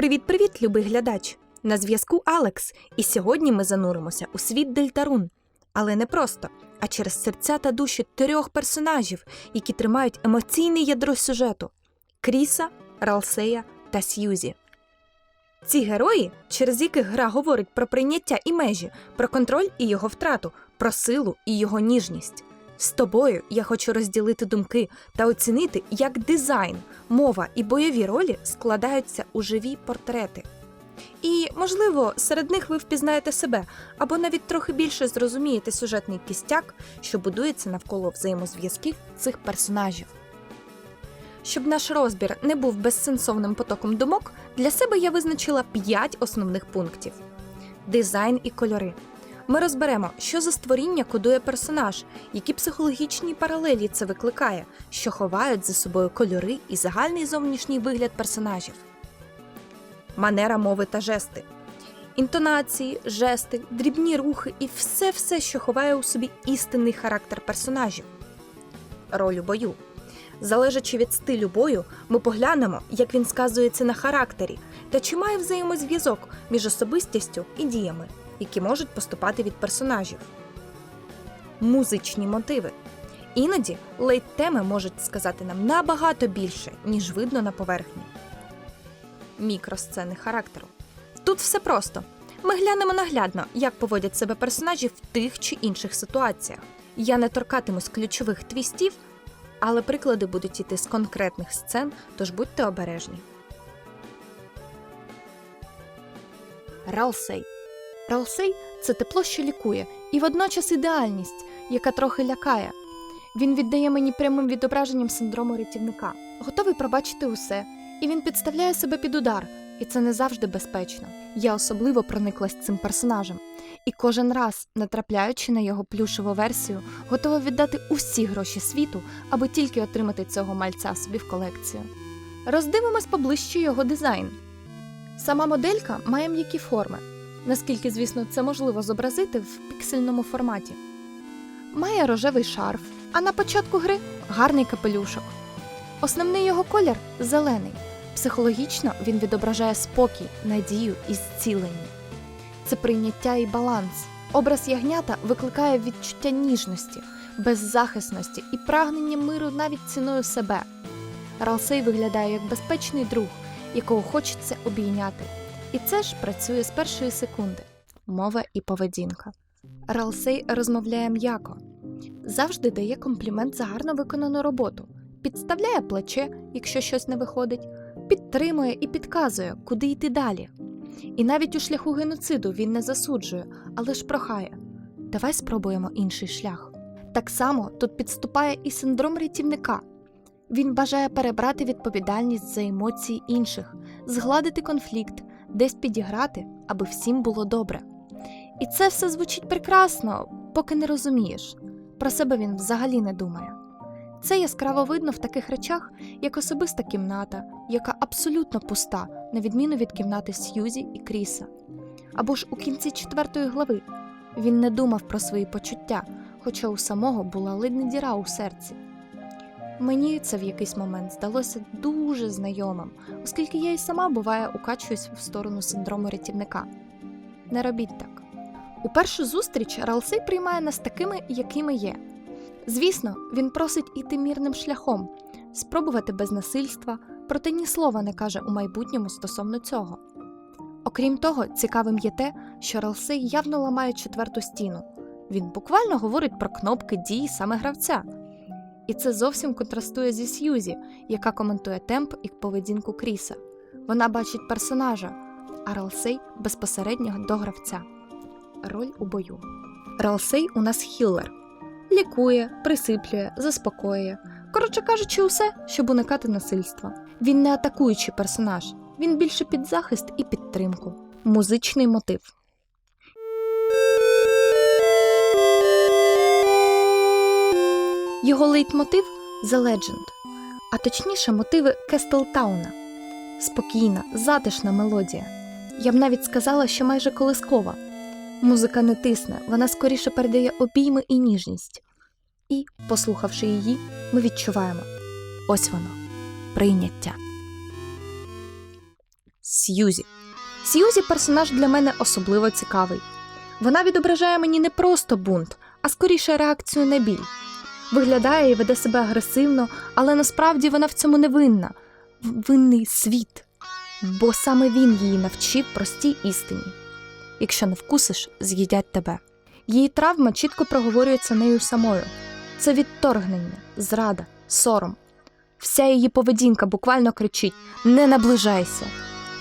Привіт-привіт, любий глядач! На зв'язку Алекс, і сьогодні ми зануримося у світ Дельтарун. Але не просто, а через серця та душі трьох персонажів, які тримають емоційне ядро сюжету Кріса, Ралсея та Сьюзі. Ці герої, через яких гра говорить про прийняття і межі, про контроль і його втрату, про силу і його ніжність. З тобою я хочу розділити думки та оцінити, як дизайн, мова і бойові ролі складаються у живі портрети. І, можливо, серед них ви впізнаєте себе або навіть трохи більше зрозумієте сюжетний кістяк, що будується навколо взаємозв'язків цих персонажів. Щоб наш розбір не був безсенсовним потоком думок, для себе я визначила 5 основних пунктів: дизайн і кольори. Ми розберемо, що за створіння кодує персонаж, які психологічні паралелі це викликає, що ховають за собою кольори і загальний зовнішній вигляд персонажів. Манера мови та жести. Інтонації, жести, дрібні рухи і все-все, що ховає у собі істинний характер персонажів. Роль у бою. Залежачи від стилю бою, ми поглянемо, як він сказується на характері та чи має взаємозв'язок між особистістю і діями, які можуть поступати від персонажів. Музичні мотиви. Іноді лейт-теми можуть сказати нам набагато більше, ніж видно на поверхні. Мікросцени характеру. Тут все просто. Ми глянемо наглядно, як поводять себе персонажі в тих чи інших ситуаціях. Я не торкатимусь ключових твістів, але приклади будуть іти з конкретних сцен, тож будьте обережні. Ралсей. Ралсей це тепло, що лікує, і водночас ідеальність, яка трохи лякає. Він віддає мені прямим відображенням синдрому рятівника, готовий пробачити усе, і він підставляє себе під удар, і це не завжди безпечно. Я особливо прониклась цим персонажем, і кожен раз, натрапляючи на його плюшеву версію, готова віддати усі гроші світу, аби тільки отримати цього мальця собі в колекцію. Роздивимось поближче його дизайн. Сама моделька має м'які форми, наскільки, звісно, це можливо зобразити в піксельному форматі. Має рожевий шарф, а на початку гри гарний капелюшок. Основний його колір зелений. Психологічно він відображає спокій, надію і зцілення. Це прийняття і баланс. Образ ягнята викликає відчуття ніжності, беззахисності і прагнення миру навіть ціною себе. Ралсей виглядає як безпечний друг, якого хочеться обійняти. І це ж працює з першої секунди мова і поведінка. Ралсей розмовляє м'яко, завжди дає комплімент за гарно виконану роботу, підставляє плече, якщо щось не виходить, підтримує і підказує, куди йти далі. І навіть у шляху геноциду він не засуджує, але ж прохає давай спробуємо інший шлях. Так само тут підступає і синдром рятівника. Він бажає перебрати відповідальність за емоції інших, згладити конфлікт, десь підіграти, аби всім було добре. І це все звучить прекрасно, поки не розумієш. Про себе він взагалі не думає. Це яскраво видно в таких речах, як особиста кімната, яка абсолютно пуста, на відміну від кімнати Сьюзі і Кріса. Або ж у кінці четвертої глави він не думав про свої почуття, хоча у самого була ледь діра у серці. Мені це в якийсь момент здалося дуже знайомим, оскільки я і сама буває укачуюсь в сторону синдрому рятівника. Не робіть так. У першу зустріч Ралсей приймає нас такими, якими є. Звісно, він просить іти мірним шляхом, спробувати без насильства, проте ні слова не каже у майбутньому стосовно цього. Окрім того, цікавим є те, що Ралсей явно ламає четверту стіну. Він буквально говорить про кнопки дій саме гравця. І це зовсім контрастує зі Сьюзі, яка коментує темп і поведінку Кріса. Вона бачить персонажа, а Ралсей безпосередньо до гравця. Роль у бою. Ралсей у нас хіллер. Лікує, присиплює, заспокоює. Коротше кажучи, усе, щоб уникати насильства. Він не атакуючий персонаж, він більше під захист і підтримку. Музичний мотив. Його лейтмотив The Legend, а точніше мотиви Кестлтауна. Спокійна, затишна мелодія. Я б навіть сказала, що майже колискова. Музика не тисне, вона скоріше передає обійми і ніжність. І, послухавши її, ми відчуваємо ось воно прийняття. Сьюзі. Сьюзі персонаж для мене особливо цікавий. Вона відображає мені не просто бунт, а скоріше реакцію на біль. Виглядає і веде себе агресивно, але насправді вона в цьому не винна. Винний світ. Бо саме він її навчив простій істині. Якщо не вкусиш, з'їдять тебе. Її травма чітко проговорюється нею самою. Це відторгнення, зрада, сором. Вся її поведінка буквально кричить: не наближайся,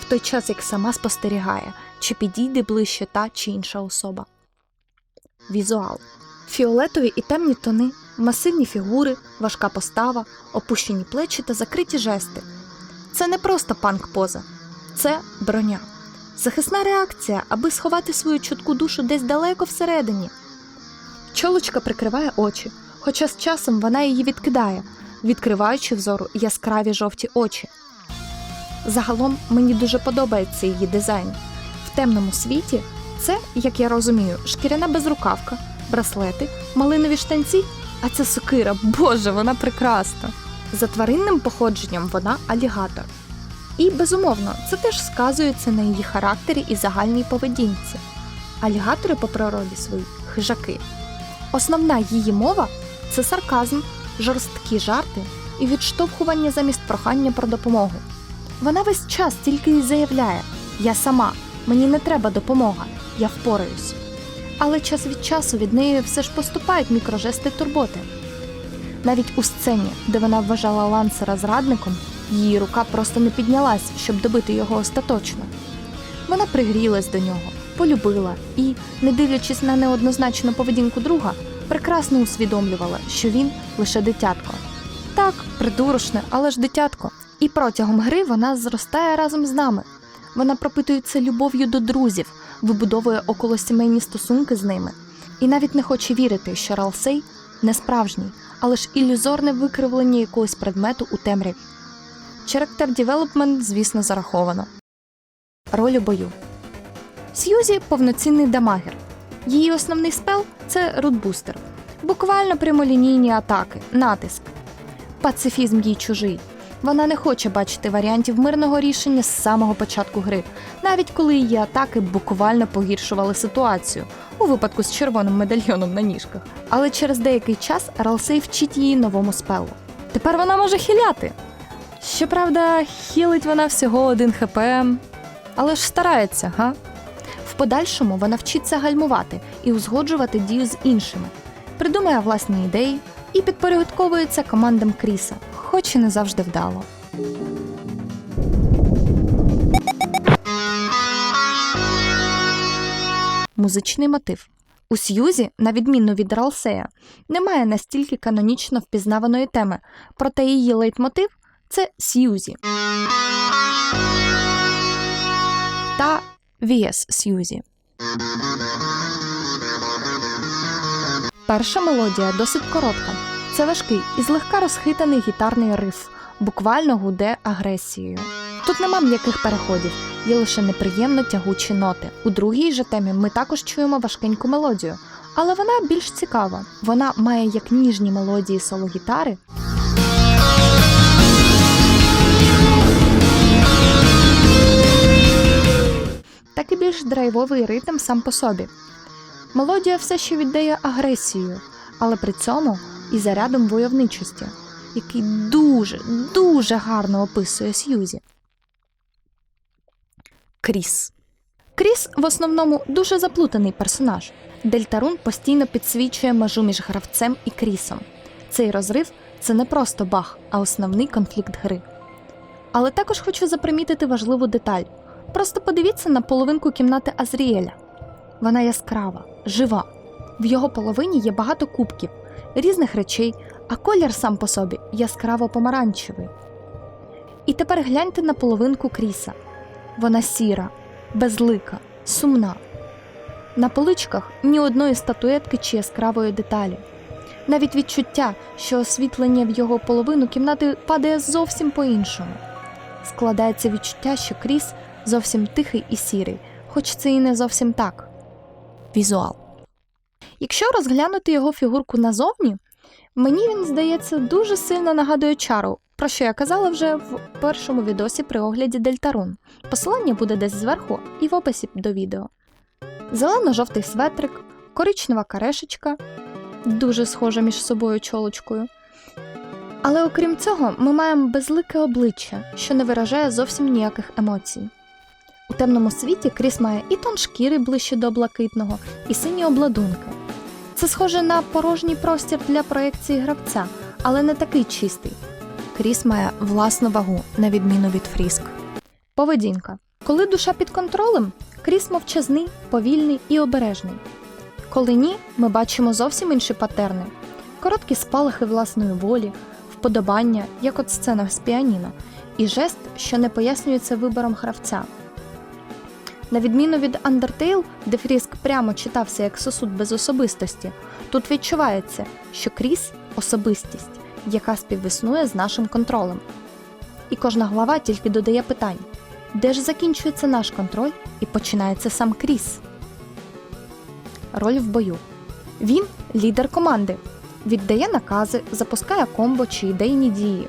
в той час як сама спостерігає, чи підійде ближче та чи інша особа. Візуал. Фіолетові і темні тони, масивні фігури, важка постава, опущені плечі та закриті жести. Це не просто панк-поза, це броня. Захисна реакція, аби сховати свою чутку душу десь далеко всередині. Чолочка прикриває очі, хоча з часом вона її відкидає, відкриваючи взору яскраві жовті очі. Загалом мені дуже подобається її дизайн. В темному світі це, як я розумію, шкіряна безрукавка, браслети, малинові штанці, а це сокира, боже, вона прекрасна. За тваринним походженням вона алігатор. І, безумовно, це теж сказується на її характері і загальній поведінці. Алігатори по природі своїй хижаки. Основна її мова це сарказм, жорсткі жарти і відштовхування замість прохання про допомогу. Вона весь час тільки й заявляє: Я сама, мені не треба допомога, я впораюсь. Але час від часу від неї все ж поступають мікрожести турботи. Навіть у сцені, де вона вважала лансера зрадником, її рука просто не піднялась, щоб добити його остаточно. Вона пригрілась до нього, полюбила і, не дивлячись на неоднозначну поведінку друга, прекрасно усвідомлювала, що він лише дитятко. Так, придурочне, але ж дитятко. І протягом гри вона зростає разом з нами. Вона пропитується любов'ю до друзів, вибудовує околосімейні стосунки з ними, і навіть не хоче вірити, що Ралсей не справжній, але ж ілюзорне викривлення якогось предмету у темряві. Character Development, звісно, зараховано. Роль у бою. Сьюзі повноцінний дамагер. Її основний спел це рутбустер. Буквально прямолінійні атаки, натиск. Пацифізм їй чужий. Вона не хоче бачити варіантів мирного рішення з самого початку гри, навіть коли її атаки буквально погіршували ситуацію у випадку з червоним медальйоном на ніжках. Але через деякий час Ралсей вчить її новому спелу. Тепер вона може хіляти. Щоправда, хілить вона всього один хп, але ж старається, га? В подальшому вона вчиться гальмувати і узгоджувати дію з іншими, придумує власні ідеї і підпорядковується командам Кріса, хоч і не завжди вдало. Музичний мотив. У Сьюзі, на відміну від Ралсея, немає настільки канонічно впізнаваної теми, проте її лейтмотив це Сьюзі. Та Вієс Сьюзі. Перша мелодія досить коротка. Це важкий і злегка розхитаний гітарний риф, буквально гуде агресією. Тут нема м'яких переходів, є лише неприємно тягучі ноти. У другій же темі ми також чуємо важкеньку мелодію, але вона більш цікава. Вона має як ніжні мелодії соло-гітари, так і більш драйвовий ритм сам по собі. Мелодія все ще віддає агресією, але при цьому і зарядом войовничості, який дуже, дуже гарно описує Сьюзі. Кріс. Кріс в основному дуже заплутаний персонаж. Дельтарун постійно підсвічує межу між гравцем і Крісом. Цей розрив це не просто баг, а основний конфлікт гри. Але також хочу запримітити важливу деталь. Просто подивіться на половинку кімнати Азріеля. Вона яскрава, жива. В його половині є багато кубків, різних речей, а колір сам по собі яскраво помаранчевий. І тепер гляньте на половинку Кріса. Вона сіра, безлика, сумна. На поличках ні одної статуетки чи яскравої деталі. Навіть відчуття, що освітлення в його половину кімнати падає зовсім по-іншому. Складається відчуття, що Кріс зовсім тихий і сірий, хоч це і не зовсім так. Візуал. Якщо розглянути його фігурку назовні, мені він здається дуже сильно нагадує чару про що я казала вже в першому відосі при огляді Дельтарун. Посилання буде десь зверху і в описі до відео. Зелено-жовтий светрик, коричнева карешечка, дуже схожа між собою чолочкою. Але окрім цього, ми маємо безлике обличчя, що не виражає зовсім ніяких емоцій. У темному світі Кріс має і тон шкіри ближче до блакитного, і сині обладунки. Це схоже на порожній простір для проєкції гравця, але не такий чистий. Кріс має власну вагу, на відміну від Фріск. Поведінка. Коли душа під контролем, Кріс мовчазний, повільний і обережний. Коли ні, ми бачимо зовсім інші патерни: короткі спалахи власної волі, вподобання, як от сцена з піаніно, і жест, що не пояснюється вибором гравця. На відміну від Undertale, де Фріск прямо читався як сосуд без особистості, тут відчувається, що Кріс особистість, яка співіснує з нашим контролем. І кожна глава тільки додає питань: де ж закінчується наш контроль і починається сам Кріс? Роль в бою. Він лідер команди, віддає накази, запускає комбо чи ідейні дії.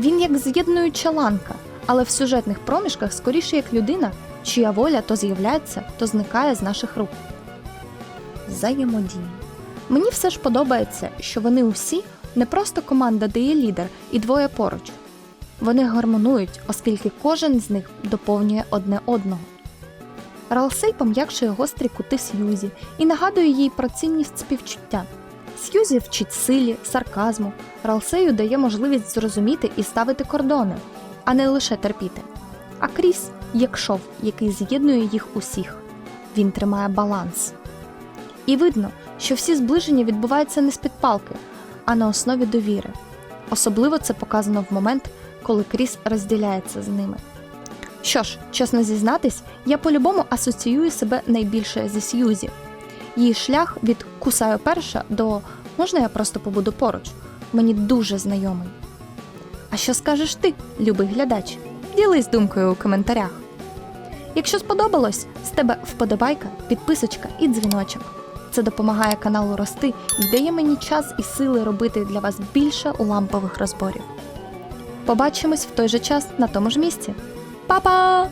Він як з'єднуюча ланка, але в сюжетних проміжках скоріше як людина, чия воля то з'являється, то зникає з наших рук. Взаємодії. Мені все ж подобається, що вони усі не просто команда, де є лідер і двоє поруч. Вони гармонують, оскільки кожен з них доповнює одне одного. Ралсей пом'якшує гострі кути Сьюзі і нагадує їй про цінність співчуття. Сьюзі вчить силі, сарказму. Ралсею дає можливість зрозуміти і ставити кордони, а не лише терпіти. А Кріс як шов, який з'єднує їх усіх. Він тримає баланс. І видно, що всі зближення відбуваються не з-під палки, а на основі довіри. Особливо це показано в момент, коли Кріс розділяється з ними. Що ж, чесно зізнатись, я по-любому асоціюю себе найбільше зі Сьюзі. Її шлях від кусаю перша до можна я просто побуду поруч мені дуже знайомий. А що скажеш ти, любий глядач? Ділись думкою у коментарях. Якщо сподобалось, з тебе вподобайка, підписочка і дзвіночок. Це допомагає каналу рости і дає мені час і сили робити для вас більше лампових розборів. Побачимось в той же час на тому ж місці. Па-па!